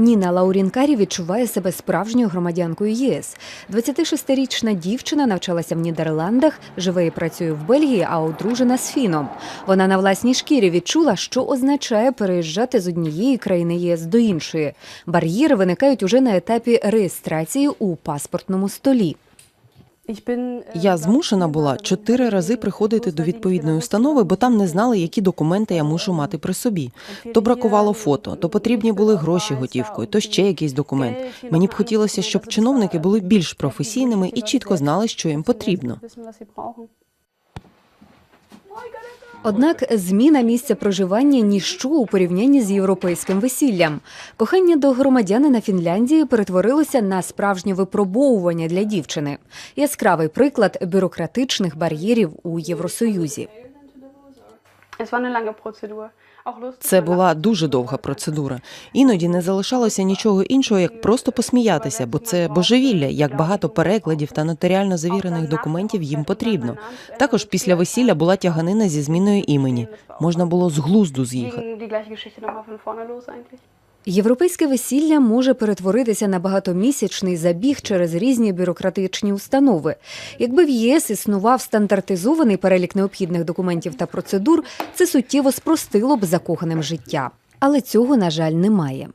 Ніна Лаурінкарі відчуває себе справжньою громадянкою ЄС. 26-річна дівчина навчалася в Нідерландах, живе і працює в Бельгії, а одружена з фіном. Вона на власній шкірі відчула, що означає переїжджати з однієї країни ЄС до іншої. Бар'єри виникають уже на етапі реєстрації у паспортному столі. Я змушена була чотири рази приходити до відповідної установи, бо там не знали, які документи я мушу мати при собі. То бракувало фото, то потрібні були гроші готівкою, то ще якийсь документ. Мені б хотілося, щоб чиновники були більш професійними і чітко знали, що їм потрібно. Однак зміна місця проживання ніщо у порівнянні з європейським весіллям. Кохання до громадянина Фінляндії перетворилося на справжнє випробовування для дівчини. Яскравий приклад бюрократичних бар'єрів у Євросоюзі. Це була дуже довга процедура. Іноді не залишалося нічого іншого, як просто посміятися, бо це божевілля, як багато перекладів та нотаріально завірених документів їм потрібно. Також після весілля була тяганина зі зміною імені. Можна було з глузду з'їхати. Європейське весілля може перетворитися на багатомісячний забіг через різні бюрократичні установи. Якби в ЄС існував стандартизований перелік необхідних документів та процедур, це суттєво спростило б закоханим життя. Але цього, на жаль, немає.